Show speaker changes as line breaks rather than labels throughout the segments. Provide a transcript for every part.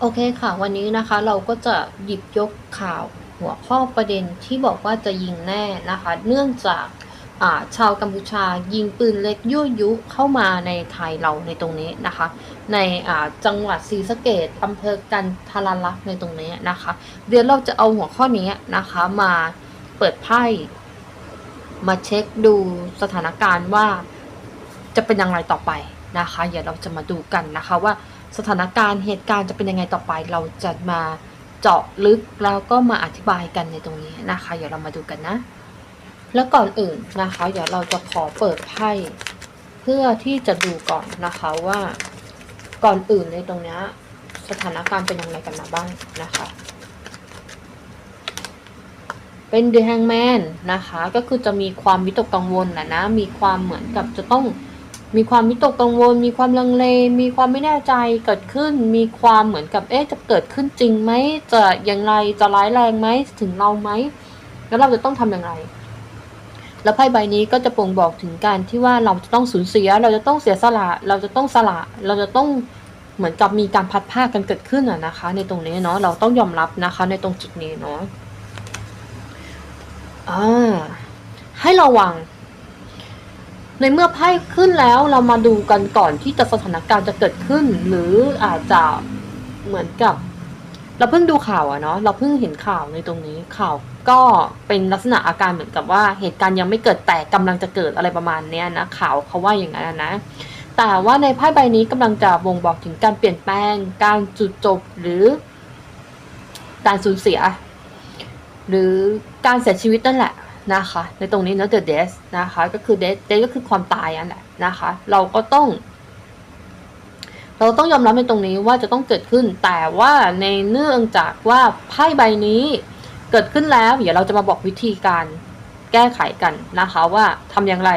โอเคค่ะ วันนี้นะคะเราก็จะหยิบยกข่าวหัวข้อประเด็นที่บอกว่าจะยิงแน่นะคะ เนื่องจากาชาวกัมพูชายิงปืนเล็กยั่วยุเข้ามาในไทยเราในตรงนี้นะคะ ในจังหวัดศรีสะเกดอำเภอกันทาราลักษณ์ในตรงนี้นะคะ เดี๋ยวเราจะเอาหัวข้อนี้นะคะมาเปิดไพ่มาเช็คดูสถานการณ์ว่าจะเป็นอย่างไรต่อไปนะคะ เดี๋ยวเราจะมาดูกันนะคะว่า สถานการณ์เหตุการณ์จะเป็นยังไงต่อไป เราจะมาเจาะลึกแล้วก็มาอธิบายกันในตรงนี้นะคะ เดี๋ยวเรามาดูกันนะ แล้วก่อนอื่นนะคะ เดี๋ยวเราจะขอเปิดไพ่เพื่อที่จะดูก่อนนะคะว่าก่อนอื่นในตรงนี้สถานการณ์เป็นยังไงกันมาบ้างนะคะ เป็น The Hangman นะคะ ก็คือจะมีความวิตกกังวลนะนะ มีความเหมือนกับจะต้อง มีความวิตกกังวล มีความลังเล มีความไม่แน่ใจเกิดขึ้น มีความเหมือนกับเอ๊ะจะเกิดขึ้นจริงไหมจะอยังไงจะร้ายแรงไหมถึงเราไหมแล้วเราจะต้องทำอย่างไร แล้วไพ่ใบนี้ก็จะบ่งบอกถึงการที่ว่าเราจะต้องสูญเสีย เราจะต้องเสียสละ เราจะต้องสละ เราจะต้องเหมือนกับมีการพัดภากันเกิดขึ้นอะนะคะ ในตรงนี้เนาะเราต้องยอมรับนะคะ ในตรงจุดนี้เนาะอ่าให้ระวัง ในเมื่อไพ่ขึ้นแล้วเรามาดูกันก่อนที่จะสถานการณ์จะเกิดขึ้น หรืออาจจะเหมือนกับ เราเพิ่งดูข่าวอะเนาะเราเพิ่งเห็นข่าวในตรงนี้ข่าวก็เป็นลักษณะอาการเหมือนกับว่าเหตุการณ์ยังไม่เกิดแต่กำลังจะเกิดอะไรประมาณเนี้ยนะข่าวเขาว่าอย่างนั้นนะ แต่ว่าในไพ่ใบนี้กำลังจะบ่งบอกถึงการเปลี่ยนแปลง การจุดจบหรือ การสูญเสีย หรือการเสียชีวิตนั่นแหละ นะคะ ในตรงนี้เนาะ the death นะคะ ก็คือ death death ก็คือความตายนั่นแหละนะคะ เราก็ต้อง เราต้องยอมรับในตรงนี้ว่าจะต้องเกิดขึ้น แต่ว่าในเนื่องจากว่าไพ่ใบนี้เกิดขึ้นแล้ว เดี๋ยวเราจะมาบอกวิธีการแก้ไขกันนะคะว่าทำอย่างไร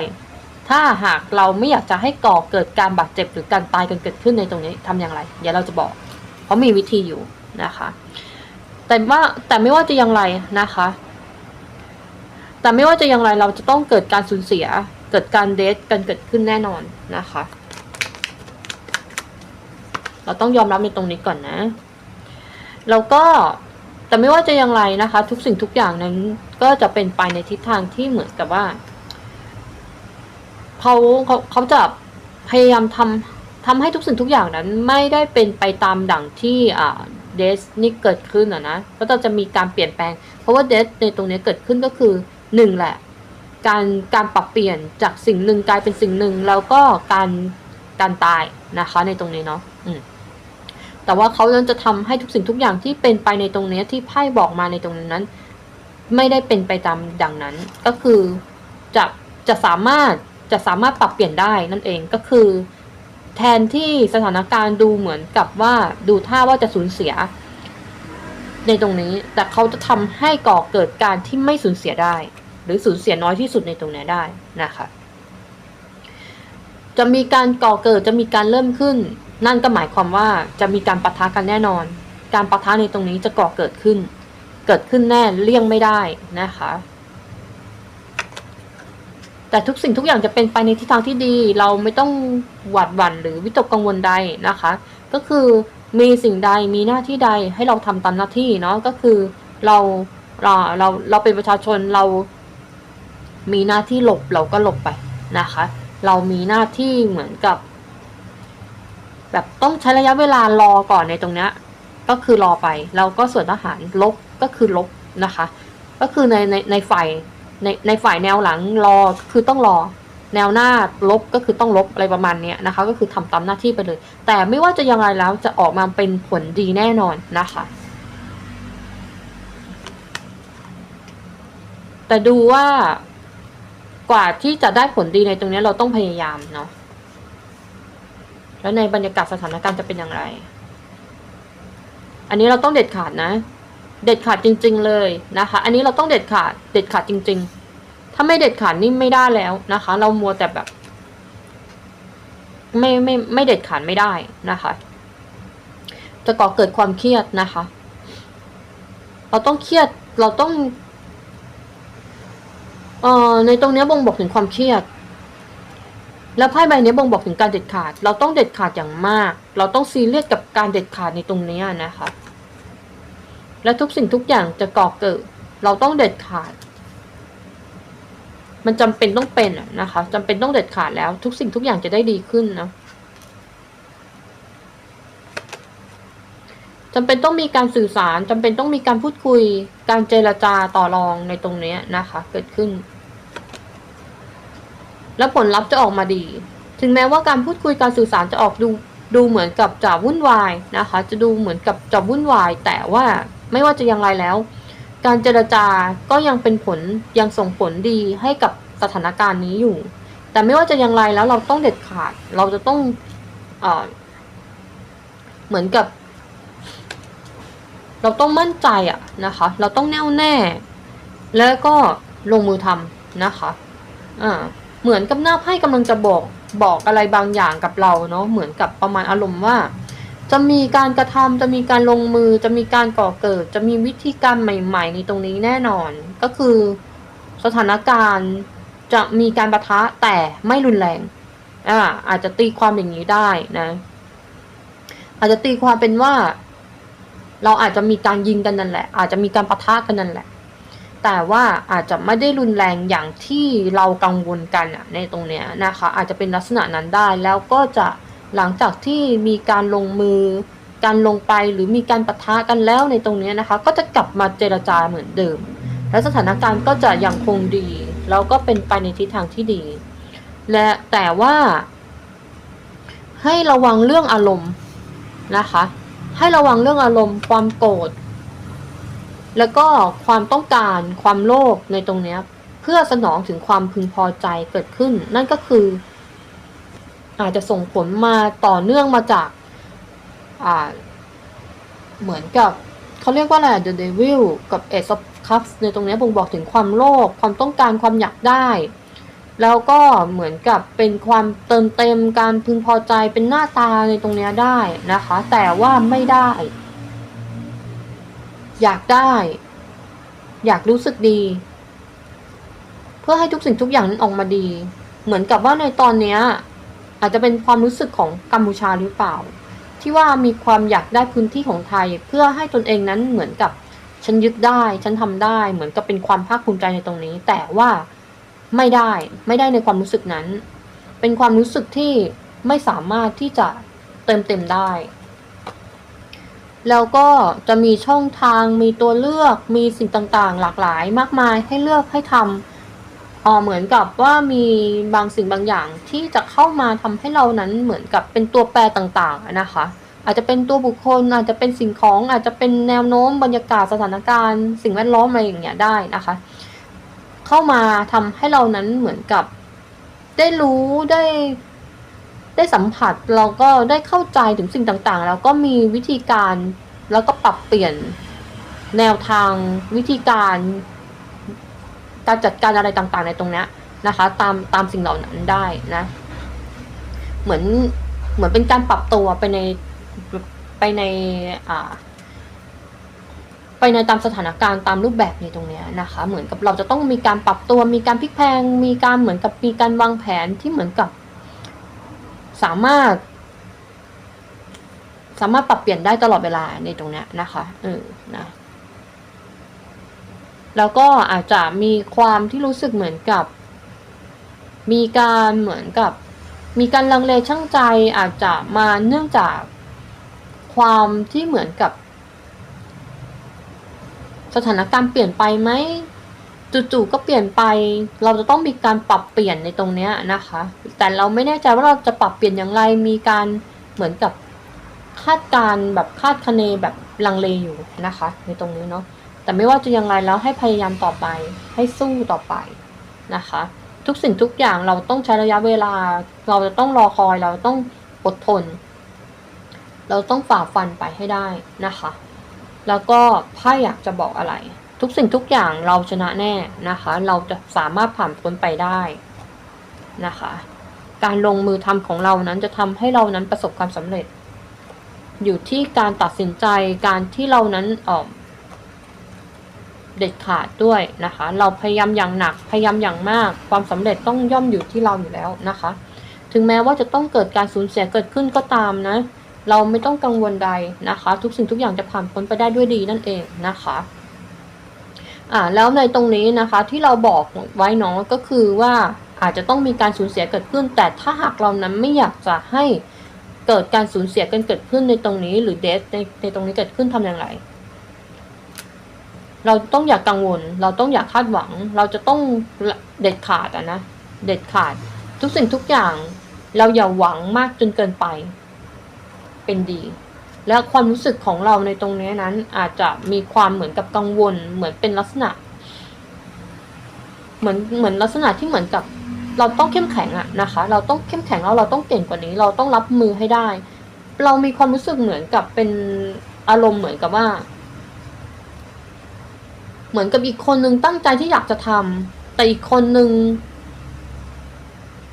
ถ้าหากเราไม่อยากจะให้ก่อเกิดการบาดเจ็บหรือการตายกันเกิดขึ้นในตรงนี้ทำอย่างไร เดี๋ยวเราจะบอก เพราะมีวิธีอยู่นะคะ แต่ว่าแต่ไม่ว่าจะอย่างไรนะคะ แต่ไม่ว่าจะอย่างไรเราจะต้องเกิดการสูญเสีย เกิดการเดทกันเกิดขึ้นแน่นอนนะคะ เราต้องยอมรับในตรงนี้ก่อนนะ แล้วก็แต่ไม่ว่าจะอย่างไรนะคะ ทุกสิ่งทุกอย่างนั้นก็จะเป็นไปในทิศทางที่เหมือนกับว่าเขาเขาเขาจะพยายามทำทำให้ทุกสิ่งทุกอย่างนั้นไม่ได้เป็นไปตามดั่งที่อ่าเดสนี่เกิดขึ้นอะนะก็จะมีการเปลี่ยนแปลง เพราะว่าเดสในตรงนี้เกิดขึ้นก็คือ หนึ่งแหละ การการปรับเปลี่ยนจากสิ่งหนึ่งกลายเป็นสิ่งหนึ่งแล้วก็การการตายนะคะในตรงนี้เนาะแต่ว่าเขาจะทำให้ทุกสิ่งทุกอย่างที่เป็นไปในตรงนี้ที่ไพ่บอกมาในตรงนั้น ไม่ได้เป็นไปตามดังนั้น ก็คือจะจะสามารถจะสามารถปรับเปลี่ยนได้นั่นเองก็คือ แทนที่สถานการณ์ดูเหมือนกับว่าดูท่าว่าจะสูญเสีย ในตรงนี้ แต่เขาจะทำให้ก่อเกิดการที่ไม่สูญเสียได้ หรือสูญเสียน้อยที่สุดในตรงนี้ได้นะคะจะมีการก่อเกิดจะมีการเริ่มขึ้น นั่นก็หมายความว่าจะมีการปะทะกันแน่นอน การปะทะในตรงนี้จะก่อเกิดขึ้น เกิดขึ้นแน่เลี่ยงไม่ได้นะคะ แต่ทุกสิ่งทุกอย่างจะเป็นไปในทิศทางที่ดี เราไม่ต้องหวาดหวั่นหรือวิตกกังวลใดนะคะ ก็คือ มีสิ่งใดมีหน้าที่ใดให้เราทำตามหน้าที่เนาะก็คือเราเราเราเราเป็นประชาชนเรา มีหน้าที่หลบเราก็หลบไปนะคะ เรามีหน้าที่เหมือนกับ แบบต้องใช้ระยะเวลารอก่อนในตรงนี้ก็คือรอไปเราก็ส่วนทหารลบก็คือลบนะคะ ก็คือในในในฝ่ายในในฝ่ายแนวหลังรอคือต้องรอ แนวหน้าลบก็คือต้องลบอะไรประมาณนี้นะคะ ก็คือทำตามหน้าที่ไปเลย แต่ไม่ว่าจะยังไงแล้วจะออกมาเป็นผลดีแน่นอนนะคะ แต่ดูว่ากว่าที่จะได้ผลดีในตรงนี้เราต้องพยายามเนาะแล้วในบรรยากาศสถานการณ์จะเป็นอย่างไร อันนี้เราต้องเด็ดขาดนะ เด็ดขาดจริง ๆ เลยนะคะ อันนี้เราต้องเด็ดขาด เด็ดขาดจริง ๆ ถ้าไม่เด็ดขาดนี่ไม่ได้แล้วนะคะ เรามัวแต่แบบ ไม่ไม่ไม่เด็ดขาดไม่ได้นะคะ จะก่อเกิดความเครียดนะคะ เราต้องเครียดเราต้องเอ่อในตรงเนี้ยบ่งบอกถึงความเครียด แล้วไพ่ใบนี้บ่งบอกถึงการเด็ดขาด เราต้องเด็ดขาดอย่างมาก เราต้องซีเรียสกับการเด็ดขาดในตรงนี้นะคะ และทุกสิ่งทุกอย่างจะก่อเกิด เราต้องเด็ดขาด มันจำเป็นต้องเป็นนะคะจำเป็นต้องเด็ดขาดแล้ว ทุกสิ่งทุกอย่างจะได้ดีขึ้นนะจำเป็นต้องมีการสื่อสารจำเป็นต้องมีการพูดคุย การเจรจาต่อรองในตรงนี้นะคะ เกิดขึ้น แล้วผลลัพธ์จะออกมาดี ถึงแม้ว่าการพูดคุยการสื่อสารจะออกดูดูเหมือนกับจะวุ่นวายนะคะ จะดูเหมือนกับจะวุ่นวาย แต่ว่าไม่ว่าจะอย่างไรแล้ว การเจรจาก็ยังเป็นผลยังส่งผลดีให้กับสถานการณ์นี้อยู่ แต่ไม่ว่าจะอย่างไรแล้วเราต้องเด็ดขาด เราจะต้องเอเหมือนกับ เราต้องมั่นใจอะนะคะ เราต้องแน่วแน่ แล้วก็ลงมือทำนะคะอ่าเหมือนกับหน้าไพ่กำลังจะบอกบอกอะไรบางอย่างกับเราเนาะเหมือนกับประมาณอารมณ์ว่า จะมีการกระทำจะมีการลงมือ จะมีการก่อเกิด จะมีวิธีการใหม่ ๆ ในตรงนี้แน่นอน ก็คือสถานการณ์จะมีการประทะแต่ไม่รุนแรงอ่าอาจจะตีความอย่างนี้ได้นะ อาจจะตีความเป็นว่า เราอาจจะมีการยิงกันนั่นแหละ อาจจะมีการประทะกันนั่นแหละ แต่ว่าอาจจะไม่ได้รุนแรงอย่างที่เรากังวลกันในตรงเนี้ยนะคะ อาจจะเป็นลักษณะนั้นได้แล้วก็จะ หลังจากที่มีการลงมือการลงไปหรือมีการปะทะกันแล้วในตรงนี้นะคะ ก็จะกลับมาเจรจาเหมือนเดิม และสถานการณ์ก็จะยังคงดี แล้วก็เป็นไปในทิศทางที่ดี และแต่ว่า ให้ระวังเรื่องอารมณ์นะคะ ให้ระวังเรื่องอารมณ์ ความโกรธแล้วก็ความต้องการความโลภในตรงนี้เพื่อสนองถึงความพึงพอใจเกิดขึ้น นั่นก็คือ อาจจะส่งผลมาต่อเนื่องมาจาก อ่า เหมือนกับเขาเรียกว่าอะไร The Devil กับ Ace of Cups ในตรงเนี้ยบ่งบอกถึงความโลภความต้องการความอยากได้ แล้วก็เหมือนกับเป็นความเติมเต็มการพึงพอใจเป็นหน้าตาในตรงเนี้ยได้นะคะ แต่ว่าไม่ได้ อยากได้ อยากรู้สึกดี เพื่อให้ทุกสิ่งทุกอย่างนั้นออกมาดี เหมือนกับว่าในตอนเนี้ย อาจจะเป็นความรู้สึกของกัมพูชาหรือเปล่า ที่ว่ามีความอยากได้พื้นที่ของไทย เพื่อให้ตนเองนั้นเหมือนกับฉันยึดได้ ฉันทำได้ เหมือนกับเป็นความภาคภูมิใจในตรงนี้ แต่ว่าไม่ได้ไม่ได้ในความรู้สึกนั้น เป็นความรู้สึกที่ไม่สามารถที่จะเติมเต็มได้ แล้วก็จะมีช่องทางมีตัวเลือกมีสิ่งต่างๆ หลากหลายมากมายให้เลือกให้ทำ อ๋อเหมือนกับว่ามีบางสิ่งบางอย่างที่จะเข้ามาทำให้เรานั้นเหมือนกับเป็นตัวแปรต่างๆนะคะ อาจจะเป็นตัวบุคคล อาจจะเป็นสิ่งของ อาจจะเป็นแนวโน้มบรรยากาศสถานการณ์ สิ่งแวดล้อมอะไรอย่างเงี้ยได้นะคะ เข้ามาทำให้เรานั้นเหมือนกับ ได้รู้ได้ได้สัมผัสเราก็ได้เข้าใจถึงสิ่งต่างๆ แล้วก็มีวิธีการแล้วก็ปรับเปลี่ยนแนวทางวิธีการ การจัดการอะไรต่างๆ ในตรงนี้นะคะ ตามตามสิ่งเหล่านั้นได้นะ เหมือนเหมือนเป็นการปรับตัวไปในไปในอ่าไปในตามสถานการณ์ตามรูปแบบในตรงเนี้ยนะคะ เหมือนกับเราจะต้องมีการปรับตัวมีการพลิกแพง มีการเหมือนกับมีการวางแผนที่เหมือนกับ สามารถ สามารถปรับเปลี่ยนได้ตลอดเวลาในตรงเนี้ยนะคะเออนะ แล้วก็อาจจะมีความที่รู้สึกเหมือนกับ มีการเหมือนกับ มีการลังเลช่างใจอาจจะมาเนื่องจากความที่เหมือนกับ สถานการณ์เปลี่ยนไปไหมจู่ๆก็เปลี่ยนไป เราจะต้องมีการปรับเปลี่ยนในตรงนี้นะคะ แต่เราไม่แน่ใจว่าเราจะปรับเปลี่ยนอย่างไร มีการเหมือนกับคาดการณ์แบบคาดคะเนแบบลังเลอยู่นะคะ ในตรงนี้เนาะ แต่ไม่ว่าจะยังไงแล้วให้พยายามต่อไป ให้สู้ต่อไปนะคะ ทุกสิ่งทุกอย่างเราต้องใช้ระยะเวลา เราจะต้องรอคอยเราต้องอดทน เราต้องฝ่าฟันไปให้ได้นะคะ แล้วก็ไพ่อยากจะบอกอะไร ทุกสิ่งทุกอย่างเราชนะแน่นะคะ เราจะสามารถผ่านพ้นไปได้นะคะ การลงมือทำของเรานั้นจะทำให้เรานั้นประสบความสำเร็จ อยู่ที่การตัดสินใจการที่เรานั้นออก เด็ดขาดด้วยนะคะ เราพยายามอย่างหนักพยายามอย่างมาก ความสำเร็จต้องย่อมอยู่ที่เราอยู่แล้วนะคะ ถึงแม้ว่าจะต้องเกิดการสูญเสียเกิดขึ้นก็ตามนะ เราไม่ต้องกังวลใดนะคะ ทุกสิ่งทุกอย่างจะผ่านพ้นไปได้ด้วยดีนั่นเองนะคะอ่าแล้วในตรงนี้นะคะที่เราบอกไว้เนาะก็คือว่าอาจจะต้องมีการสูญเสียเกิดขึ้น แต่ถ้าหากเรานั้นไม่อยากจะให้เกิดการสูญเสียกันเกิดขึ้นในตรงนี้ หรือเดทในในตรงนี้เกิดขึ้นทำอย่างไร เราต้องอย่ากกังวล เราต้องอย่าคาดหวัง เราจะต้องเด็ดขาดอะนะ เด็ดขาด ทุกสิ่งทุกอย่าง เราอย่าหวังมากจนเกินไป เป็นดี และความรู้สึกของเราในตรงนี้นั้น อาจจะมีความเหมือนกับกังวล เหมือนเป็นลักษณะ เหมือนเหมือนลักษณะที่เหมือนกับ เราต้องเข้มแข็งอะนะคะ เราต้องเข้มแข็งแล้วเราต้องเก่งกว่านี้ เราต้องรับมือให้ได้ เรามีความรู้สึกเหมือนกับเป็นอารมณ์เหมือนกับว่า เหมือนกับอีกคนนึงตั้งใจที่อยากจะทำแต่อีกคนนึง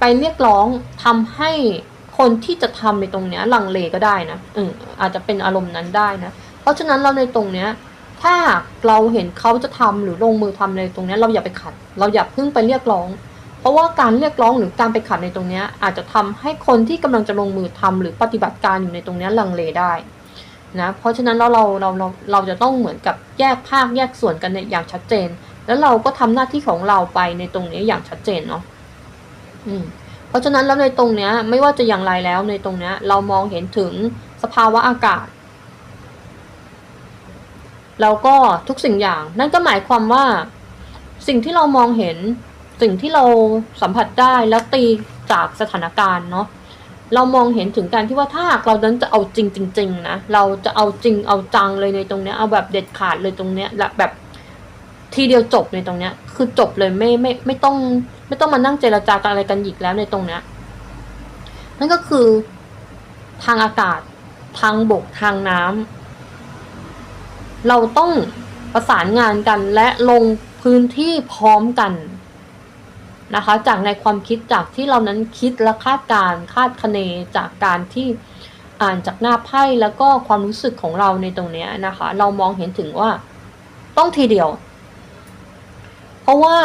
ไปเรียกร้องทำให้คนที่จะทำในตรงเนี้ยลังเลก็ได้นะอืมอาจจะเป็นอารมณ์นั้นได้นะ เพราะฉะนั้นเราในตรงเนี้ย ถ้าหากเราเห็นเขาจะทำหรือลงมือทำในตรงเนี้ย เราอย่าไปขัด เราอย่าเพิ่งไปเรียกร้อง เพราะว่าการเรียกร้องหรือการไปขัดในตรงเนี้ย อาจจะทำให้คนที่กำลังจะลงมือทำหรือปฏิบัติการอยู่ในตรงเนี้ยลังเลได้ นะเพราะฉะนั้นเราเราเราเราเราจะต้องเหมือนกับแยกภาคแยกส่วนกันเนี่ยอย่างชัดเจน แล้วเราก็ทำหน้าที่ของเราไปในตรงนี้อย่างชัดเจนเนาะอืมเพราะฉะนั้นแล้วในตรงเนี้ยไม่ว่าจะอย่างไรแล้วในตรงเนี้ยเรามองเห็นถึงสภาวะอากาศแล้วก็ทุกสิ่งอย่าง นั่นก็หมายความว่า สิ่งที่เรามองเห็น สิ่งที่เราสัมผัสได้แล้วตีจากสถานการณ์เนาะ เรามองเห็นถึงการที่ว่าถ้าหากเรานั้นจะเอาจริงจริงๆนะเราจะเอาจริงเอาจังเลยในตรงเนี้ยเอาแบบเด็ดขาดเลยตรงเนี้ยแบบทีเดียวจบในตรงเนี้ย คือจบเลยไม่ไม่ไม่ต้อง ไม่ต้องมานั่งเจรจากันอะไรกันอีกแล้วในตรงเนี้ยนั่นก็คือทางอากาศทางบกทางน้ำเราต้องประสานงานกันและลงพื้นที่พร้อมกัน นะคะ จากในความคิดจากที่เรานั้นคิดและคาดการคาดคะเนจากการที่อ่านจากหน้าไพ่แล้วก็ความรู้สึกของเราในตรงนี้นะคะ เรามองเห็นถึงว่าต้องทีเดียว เพราะว่า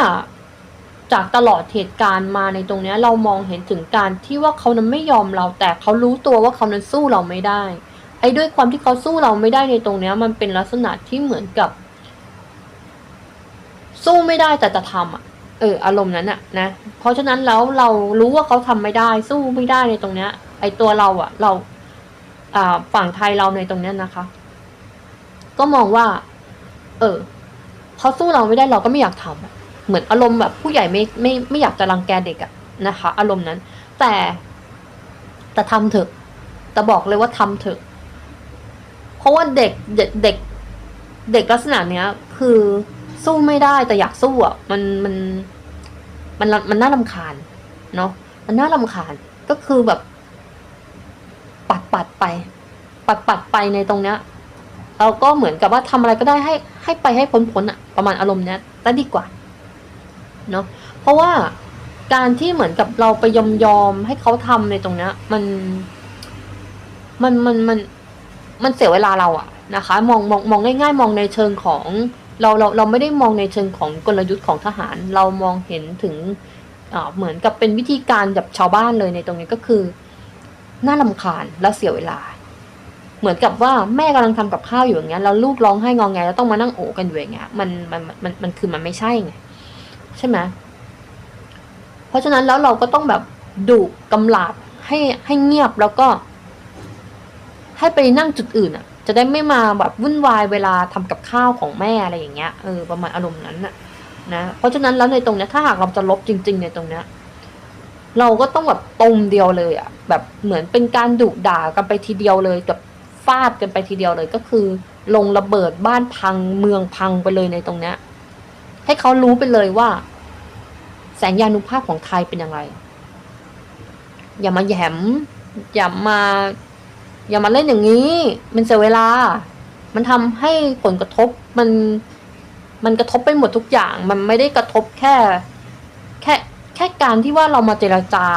จากตลอดเหตุการณ์มาในตรงนี้เรามองเห็นถึงการที่ว่าเขานั้นไม่ยอมเรา แต่เขารู้ตัวว่าเขานั้นสู้เราไม่ได้ ไอ้ด้วยความที่เขาสู้เราไม่ได้ในตรงเนี้ยมันเป็นลักษณะที่เหมือนกับ สู้ไม่ได้แต่จะทำอะ เอออารมณ์นั้นอะนะ เพราะฉะนั้นแล้วเรารู้ว่าเขาทำไม่ได้ สู้ไม่ได้ในตรงเนี้ย ไอตัวเราอะเราอ่าฝั่งไทยเราในตรงเนี้ยนะคะ ก็มองว่า เออเขาสู้เราไม่ได้เราก็ไม่อยากทำอะเหมือนอารมณ์แบบ ผู้ใหญ่ไม่ไม่ไม่อยากจะรังแกเด็กอะนะคะ อารมณ์นั้น แต่แต่ทำเถอะแต่บอกเลยว่าทำเถอะ เพราะว่าเด็กเด็กเด็กลักษณะเนี้ย คือ สู้ไม่ได้แต่อยากสู้อะมันมันมันมันน่าลำคาญเนาะมันน่าลำคาญก็คือแบบ ปัดปัดไป ปัดปัดไปในตรงเนี้ยเราก็เหมือนกับว่าทำอะไรก็ได้ให้ให้ไปให้พ้นพ้นอะประมาณอารมณ์เนี้ยแต่ดีกว่าเนาะเพราะว่าการที่เหมือนกับเราไปยอมยอมให้เขาทำในตรงเนี้ย มัน มันมันมันมันเสียเวลาเราอะนะคะ มองมองมองง่ายๆมองในเชิงของ เราเราเราไม่ได้มองในเชิงของกลยุทธ์ของทหาร เรามองเห็นถึงเหมือนกับเป็นวิธีการแบบชาวบ้านเลยในตรงนี้ก็คือน่าลำคาญและเสียเวลา เหมือนกับว่าแม่กำลังทำกับข้าวอยู่อย่างเงี้ยแล้วลูกร้องไห้งองแงแล้วต้องมานั่งโอบกันอยู่อย่างเงี้ยมันมันมันมันคือมันไม่ใช่ไงใช่ไหมเพราะฉะนั้นแล้วเราก็ต้องแบบดุกำลาบให้ให้เงียบแล้วก็ ให้ไปนั่งจุดอื่นอะ จะได้ไม่มาแบบวุ่นวายเวลาทำกับข้าวของแม่อะไรอย่างเงี้ยเออประมาณอารมณ์นั้นน่ะนะเพราะฉะนั้นแล้วในตรงเนี้ยถ้าหากเราจะลบจริง ๆ ในตรงเนี้ยเราก็ต้องแบบตรงเดียวเลยอะแบบเหมือนเป็นการดุด่ากันไปทีเดียวเลยกับฟาดกันไปทีเดียวเลยก็คือ ลงระเบิดบ้านพังเมืองพังไปเลยในตรงเนี้ยให้เขารู้ไปเลยว่า แสงยานุภาพของไทยเป็นยังไงอย่ามาแหยมอย่ามา อย่ามาเล่นอย่างนี้ มันเสียเวลา มันทำให้ผลกระทบมัน มันกระทบไปหมดทุกอย่าง มันไม่ได้กระทบแค่ แค่แค่การที่ว่าเรามาเจรจา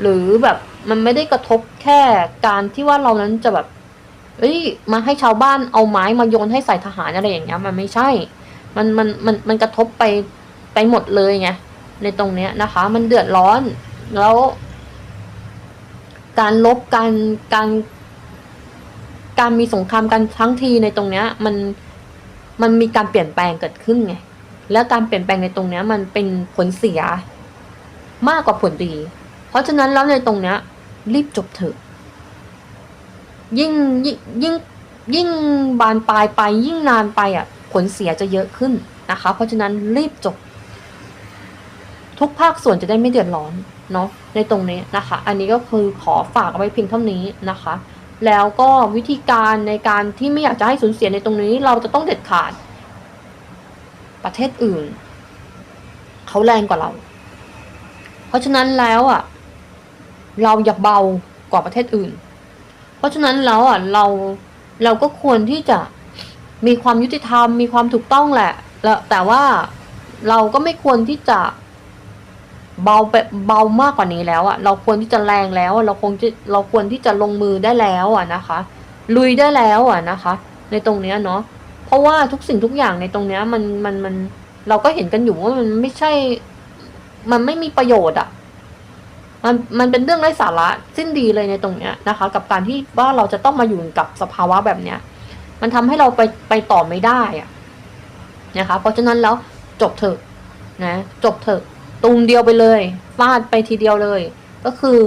หรือแบบมันไม่ได้กระทบแค่การที่ว่าเรานั้นจะแบบเอ้ยมาให้ชาวบ้านเอาไม้มาโยนให้ใส่ทหารอะไรอย่างเงี้ย มันไม่ใช่ มันมันมันมันกระทบไปไปหมดเลยไงในตรงเนี้ยนะคะ มันเดือดร้อนแล้ว การลบการการ การมีสงครามกันทั้งทีในตรงเนี้ย มันมันมีการเปลี่ยนแปลงเกิดขึ้นไงแล้วการเปลี่ยนแปลงในตรงเนี้ย มันเป็นผลเสียมากกว่าผลดี เพราะฉะนั้นแล้วในตรงเนี้ย รีบจบเถอะ ยิ่งยิ่งยิ่งยิ่งบานปลายไปยิ่งนานไปอะ ผลเสียจะเยอะขึ้นนะคะ เพราะฉะนั้นรีบจบ ทุกภาคส่วนจะได้ไม่เดือดร้อนเนาะในตรงนี้นะคะ อันนี้ก็คือขอฝากเอาไว้เพียงเท่านี้นะคะ แล้วก็วิธีการในการที่ไม่อยากจะให้สูญเสียในตรงนี้ เราจะต้องเด็ดขาด ประเทศอื่นเขาแรงกว่าเรา เพราะฉะนั้นแล้วอะ เราอย่าเบากว่าประเทศอื่น เพราะฉะนั้นแล้วอะเราเราก็ควรที่จะมีความยุติธรรม มีความถูกต้องแหละแล้วแต่ว่าเราก็ไม่ควรที่จะ เบาแบบเบามากกว่านี้แล้วอะเราควรที่จะแรงแล้วเราคงจะเราควรที่จะลงมือได้แล้วอะนะคะ ลุยได้แล้วอะนะคะ ในตรงเนี้ยเนาะเพราะว่าทุกสิ่งทุกอย่างในตรงเนี้ยมันมันมันเราก็เห็นกันอยู่ว่ามันไม่ใช่ มันไม่มีประโยชน์อะมันมันเป็นเรื่องไร้สาระสิ้นดีเลยในตรงเนี้ยนะคะ กับการที่ว่าเราจะต้องมาอยู่กับสภาวะแบบเนี้ย มันทำให้เราไปไปต่อไม่ได้อะนะคะ เพราะฉะนั้นแล้วจบเถอะนะ จบเถอะ ตูมเดียวไปเลยฟาดไปทีเดียวเลย ก็คือ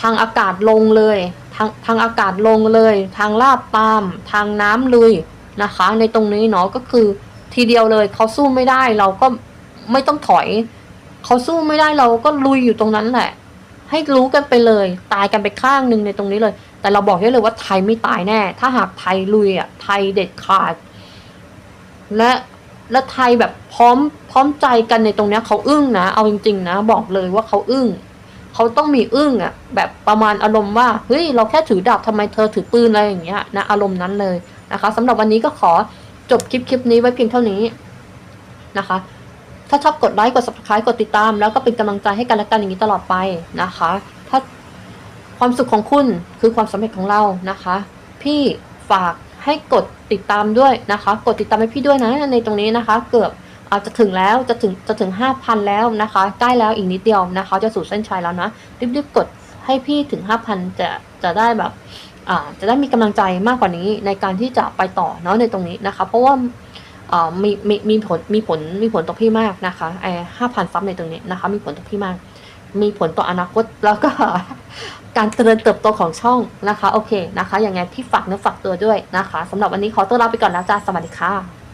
ทางอากาศลงเลย ทางทางอากาศลงเลย ทางลาบตาม ทางน้ำลุยนะคะ ในตรงนี้เนาะก็คือทีเดียวเลยเขาสู้ไม่ได้เราก็ไม่ต้องถอยเขาสู้ไม่ได้เราก็ลุยอยู่ตรงนั้นแหละ ให้รู้กันไปเลย ตายกันไปข้างหนึ่งในตรงนี้เลย แต่เราบอกได้เลยว่าไทยไม่ตายแน่ ถ้าหากไทยลุยอะไทยเด็ดขาด และ และไทยแบบพร้อมพร้อมใจกันในตรงเนี้ยเขาอึ้งนะเอาจริง ๆ นะ บอกเลยว่าเขาอึ้งเขาต้องมีอึ้งอะแบบประมาณอารมณ์ว่าเฮ้ยเราแค่ถือดาบทำไมเธอถือปืนอะไรอย่างเงี้ยนะอารมณ์นั้นเลยนะคะสำหรับวันนี้ก็ขอจบคลิปคลิปนี้ไว้เพียงเท่านี้นะคะ ถ้าชอบกดไลค์กด subscribe กดติดตาม แล้วก็เป็นกำลังใจให้กันและกันอย่างนี้ตลอดไปนะคะ ถ้าความสุขของคุณคือความสำเร็จของเรานะคะ พี่ฝาก ให้กดติดตามด้วยนะคะ กดติดตามให้พี่ด้วยนะในตรงนี้นะคะ เกือบอาจจะถึงแล้วจะถึงจะถึงห้าพันแล้วนะคะใกล้แล้วอีกนิดเดียวนะคะ จะสู่เส้นชัยแล้วนะรีบๆกดให้พี่ถึงห้าพันจะจะได้แบบอ่าจะได้มีกำลังใจมากกว่านี้ในการที่จะไปต่อเนาะในตรงนี้นะคะ เพราะว่าอ่ามีมีมีผลมีผลมีผลต่อพี่มากนะคะไอ้ห้าพันซับในตรงนี้นะคะ มีผลต่อพี่มาก มีผลต่ออนาคตแล้วก็ การเจริญเติบโตของช่องนะคะ โอเคนะคะ อย่างไงพี่ฝากเนื้อฝากตัวด้วยนะคะสำหรับวันนี้ขอตัวลาไปก่อนแล้วจ้าสวัสดีค่ะ